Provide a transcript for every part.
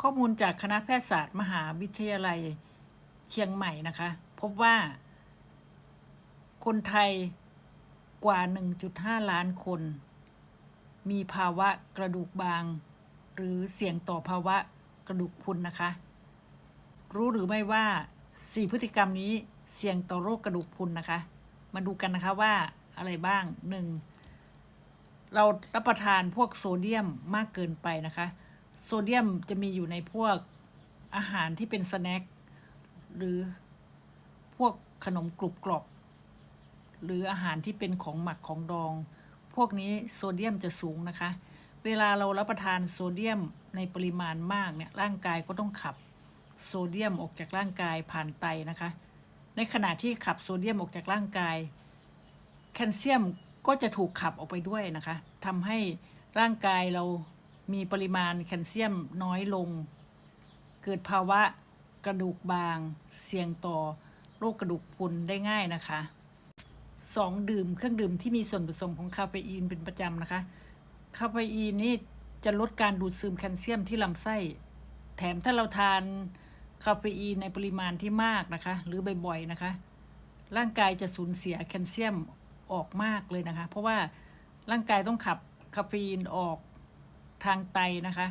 ข้อมูลจากคณะแพทยศาสตร์มหาวิทยาลัยเชียงใหม่นะคะ พบว่า คนไทยกว่า 1.5 ล้านคน มีภาวะกระดูกบาง หรือเสี่ยงต่อภาวะกระดูกพุนนะคะ รู้หรือไม่ว่า 4 พฤติกรรมนี้เสี่ยงต่อโรคกระดูกพุนนะคะ มาดูกันนะคะว่าอะไรบ้าง 1. เรารับประทานพวกโซเดียมมากเกินไปนะคะ โซเดียมจะมีอยู่ในพวกอาหารที่เป็นสแน็คหรือพวกขนมกรุบกรอบหรืออาหารที่เป็นของหมักของดอง พวกนี้โซเดียมจะสูงนะคะ เวลาเรารับประทานโซเดียมในปริมาณมากเนี่ยร่างกายก็ต้องขับโซเดียมออกจากร่างกายผ่านไตนะคะ ในขณะที่ขับโซเดียมออกจากร่างกาย แคลเซียมก็จะถูกขับออกไปด้วยนะคะทำให้ร่างกายเรา มีปริมาณแคลเซียมน้อยลง เกิดภาวะกระดูกบาง เสี่ยงต่อโรคกระดูกพรุนได้ง่ายนะคะสองดื่มเครื่องดื่มที่มีส่วนผสมของคาเฟอีนเป็นประจำนะคะ คาเฟอีนนี่จะลดการดูดซึมแคลเซียมที่ลำไส้ แถมถ้าเราทานคาเฟอีนในปริมาณที่มากนะคะ หรือบ่อยๆนะคะ ร่างกายจะสูญเสียแคลเซียมออกมากเลยนะคะ เพราะว่าร่างกายต้องขับคาเฟอีนออก ทางไตนะคะ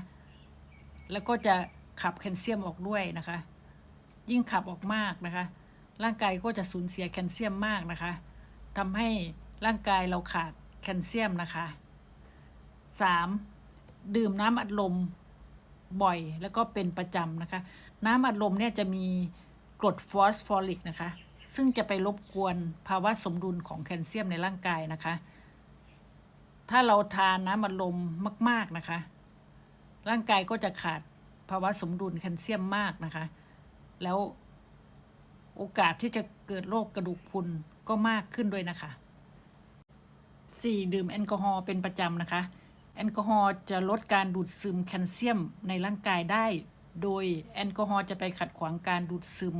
แล้วก็จะขับแคลเซียมออกด้วยนะคะ ยิ่งขับออกมากนะคะ ร่างกายก็จะสูญเสียแคลเซียมมากนะคะทำให้ร่างกายเราขาดแคลเซียมนะคะ 3. ดื่มน้ำอัดลมบ่อยแล้วก็เป็นประจำนะคะ น้ำอัดลมเนี่ยจะมีกรดฟอสฟอริกนะคะ ซึ่งจะไปรบกวนภาวะสมดุลของแคลเซียมในร่างกายนะคะ ถ้าเราทานน้ำอัดลมมาก ๆนะคะ ร่างกายก็จะขาดภาวะสมดุลแคลเซียมมากนะคะ แล้วโอกาสที่จะเกิดโรคกระดูกพรุนก็มากขึ้นด้วยนะคะ 4. ดื่มแอลกอฮอล์เป็นประจำนะคะ แอลกอฮอล์จะลดการดูดซึมแคลเซียมในร่างกายได้ โดยแอลกอฮอล์จะไปขัดขวางการดูดซึม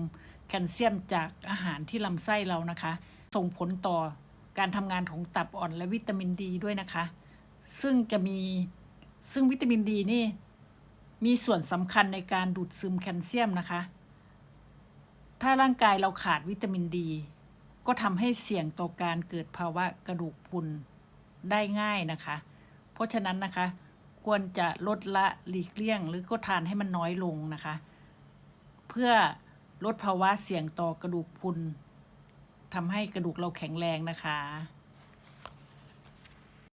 แคลเซียมจากอาหารที่ลำไส้เรานะคะ ส่งผลต่อ การทำงานของตับอ่อนและวิตามินดีด้วยนะคะ ซึ่งจะมีซึ่งวิตามินดีนี่มีส่วนสำคัญในการดูดซึมแคลเซียมนะคะ ถ้าร่างกายเราขาดวิตามินดี ก็ทำให้เสี่ยงต่อการเกิดภาวะกระดูกพุนได้ง่ายนะคะ เพราะฉะนั้นนะคะ ควรจะลดละหลีกเลี่ยง หรือก็ทานให้มันน้อยลงนะคะ เพื่อลดภาวะเสี่ยงต่อกระดูกพุน ทำให้กระดูกเราแข็งแรงนะคะ